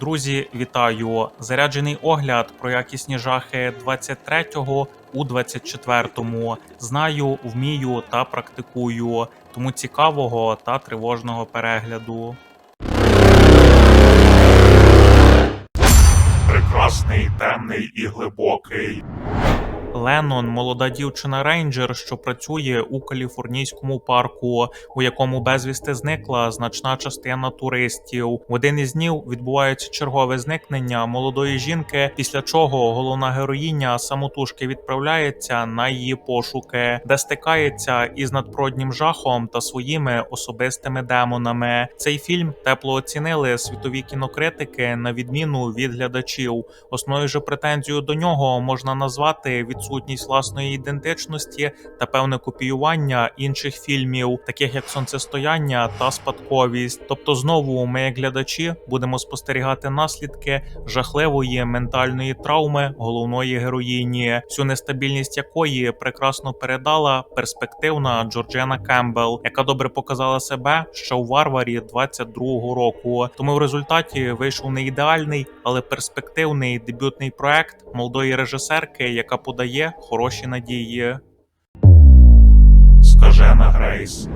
Друзі, вітаю! Заряджений огляд про якісні жахи 23-го у 24-му. Знаю, вмію та практикую. Тому цікавого та тривожного перегляду. прекрасний, темний і глибокий. Леннон – молода дівчина рейнджер, що працює у каліфорнійському парку, у якому безвісти зникла значна частина туристів. В один із днів відбувається чергове зникнення молодої жінки, після чого головна героїня самотужки відправляється на її пошуки, де стикається із надпроднім жахом та своїми особистими демонами. Цей фільм тепло оцінили світові кінокритики на відміну від глядачів. Основною же претензією до нього можна назвати відсутність власної ідентичності та певне копіювання інших фільмів, таких як сонцестояння та спадковість. Тобто, знову ми, як глядачі, будемо спостерігати наслідки жахливої ментальної травми головної героїні, всю нестабільність якої прекрасно передала перспективна Джорджена Кембл, яка добре показала себе ще у варварі 22-го року. Тому в результаті вийшов не ідеальний, але перспективний дебютний проект молодої режисерки, яка подає хороші надії. Скажена Грейс.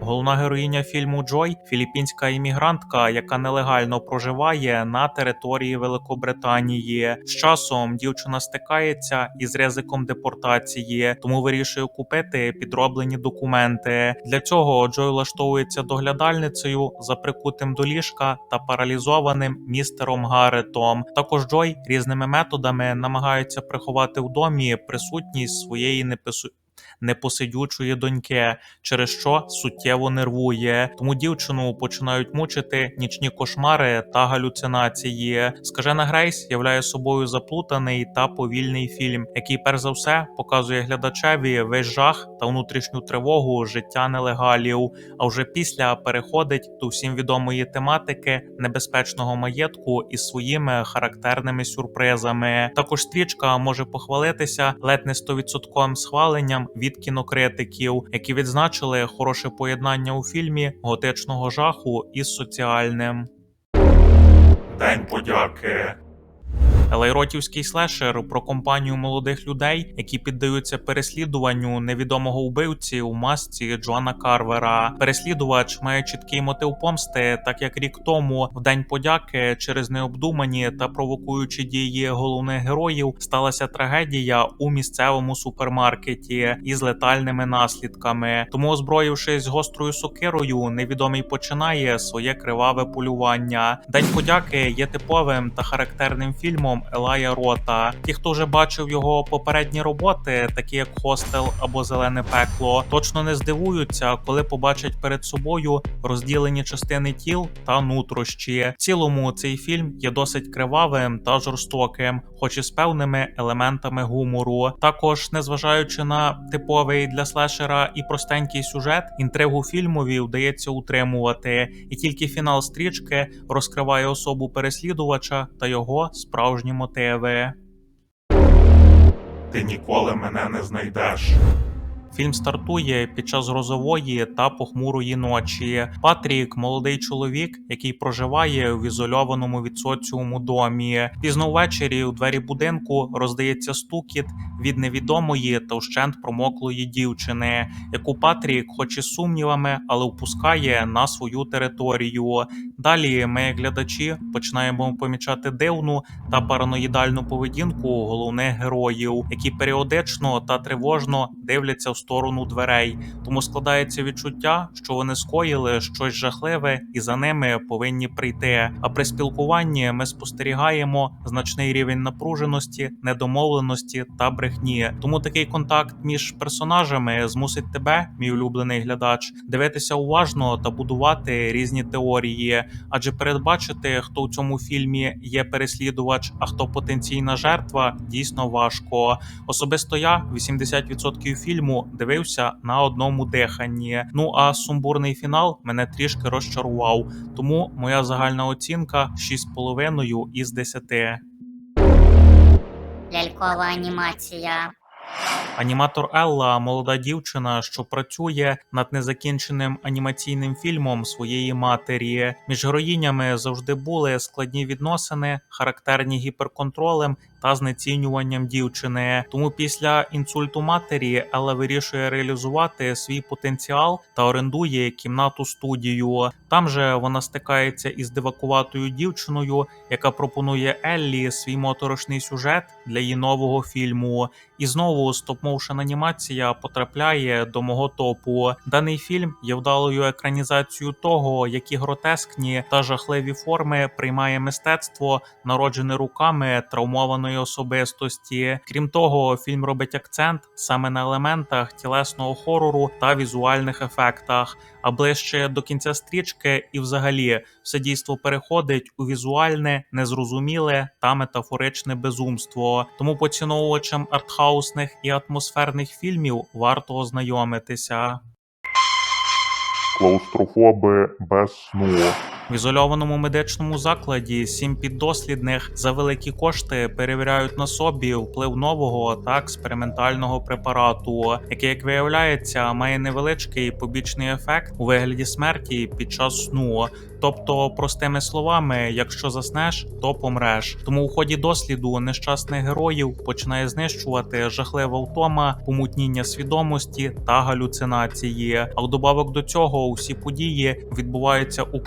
Головна героїня фільму Джой філіппінська іммігрантка, яка нелегально проживає на території Великобританії. З часом дівчина стикається із ризиком депортації, тому вирішує купити підроблені документи. Для цього Джой влаштовується доглядальницею за прикутим до ліжка та паралізованим містером Гарретом. Також Джой різними методами намагається приховати в домі присутність своєї непису непосидючої доньки, через що суттєво нервує. Тому дівчину починають мучити нічні кошмари та галюцинації. Скажена Грейс являє собою заплутаний та повільний фільм, який перш за все показує глядачеві весь жах та внутрішню тривогу життя нелегалів. А вже після переходить до всім відомої тематики небезпечного маєтку із своїми характерними сюрпризами. Також стрічка може похвалитися ледь не 100% схваленням від кінокритиків, які відзначили хороше поєднання у фільмі готичного жаху із соціальним. День подяки. Лайротівський слешер про компанію молодих людей, які піддаються переслідуванню невідомого вбивці у масці Джоана Карвера. Переслідувач має чіткий мотив помсти, так як рік тому, в день подяки, через необдумані та провокуючі дії головних героїв, сталася трагедія у місцевому супермаркеті із летальними наслідками. Тому, озброївшись гострою сокирою, невідомий починає своє криваве полювання. День подяки є типовим та характерним фільмом Елая Рота. Ті, хто вже бачив його попередні роботи, такі як Хостел або Зелене пекло, точно не здивуються, коли побачать перед собою розділені частини тіл та нутрощі. В цілому цей фільм є досить кривавим та жорстоким, хоч і з певними елементами гумору. Також, незважаючи на типовий для слешера і простенький сюжет, інтригу фільмові вдається утримувати, і тільки фінал стрічки розкриває особу переслідувача та його справжні мотиви. Ти ніколи мене не знайдеш. Фільм стартує під час грозової та похмурої ночі. Патрік, молодий чоловік, який проживає в ізольованому від соціуму домі. Пізно ввечері у двері будинку роздається стукіт від невідомої та вщент промоклої дівчини, яку Патрік, хоч і сумнівами, але впускає на свою територію. Далі ми, глядачі, починаємо помічати дивну та параноїдальну поведінку головних героїв, які періодично та тривожно дивляться в сторону дверей. Тому складається відчуття, що вони скоїли щось жахливе і за ними повинні прийти. А при спілкуванні ми спостерігаємо значний рівень напруженості, недомовленості та брехні. Тому такий контакт між персонажами змусить тебе, мій улюблений глядач, дивитися уважно та будувати різні теорії, адже передбачити, хто у цьому фільмі є переслідувач, а хто потенційна жертва, дійсно важко. Особисто я 80% фільму дивився на одному диханні. Ну а сумбурний фінал мене трішки розчарував. Тому моя загальна оцінка 6,5 із 10. Лялькова анімація. Аніматор Елла молода дівчина, що працює над незакінченим анімаційним фільмом своєї матері. Між героїнями завжди були складні відносини, характерні гіперконтролем та знецінюванням дівчини. Тому після інсульту матері Елла вирішує реалізувати свій потенціал та орендує кімнату студію. Там же вона стикається із дивакуватою дівчиною, яка пропонує Еллі свій моторошний сюжет для її нового фільму. І знову стоп-моушен анімація потрапляє до мого топу. Даний фільм є вдалою екранізацією того, які гротескні та жахливі форми приймає мистецтво, народжене руками травмованої особистості. Крім того, фільм робить акцент саме на елементах тілесного хорору та візуальних ефектах. А ближче до кінця стрічки, і взагалі все дійство переходить у візуальне, незрозуміле та метафоричне безумство. Тому поціновувачам артхаусних і атмосферних фільмів варто ознайомитися. Клаустрофоби без сну. В ізольованому медичному закладі сім піддослідних за великі кошти перевіряють на собі вплив нового та експериментального препарату, який, як виявляється, має невеличкий побічний ефект у вигляді смерті під час сну. Тобто, простими словами, якщо заснеш, то помреш. Тому у ході досліду нещасних героїв починає знищувати жахлива втома, помутніння свідомості та галюцинації. А вдобавок до цього усі події відбуваються у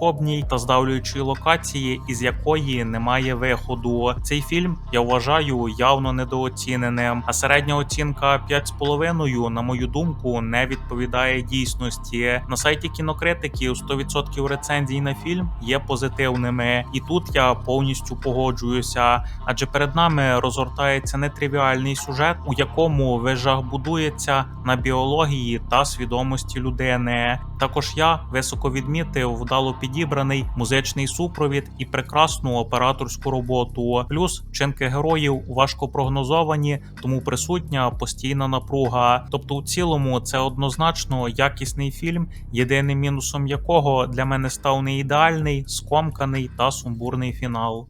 клаустрофобній та здавлюючій локації, із якої немає виходу. Цей фільм я вважаю явно недооціненим. А середня оцінка 5,5, на мою думку, не відповідає дійсності. На сайті кінокритиків 100% рецензій на фільм є позитивними, і тут я повністю погоджуюся. Адже перед нами розгортається нетривіальний сюжет, у якому весь жах будується на біології та свідомості людини. Також я високо відмітив вдало підібраний музичний супровід і прекрасну операторську роботу. Плюс вчинки героїв важко прогнозовані, тому присутня постійна напруга. Тобто, у цілому, це однозначно якісний фільм, єдиним мінусом якого для мене став не ідеальний, скомканий та сумбурний фінал.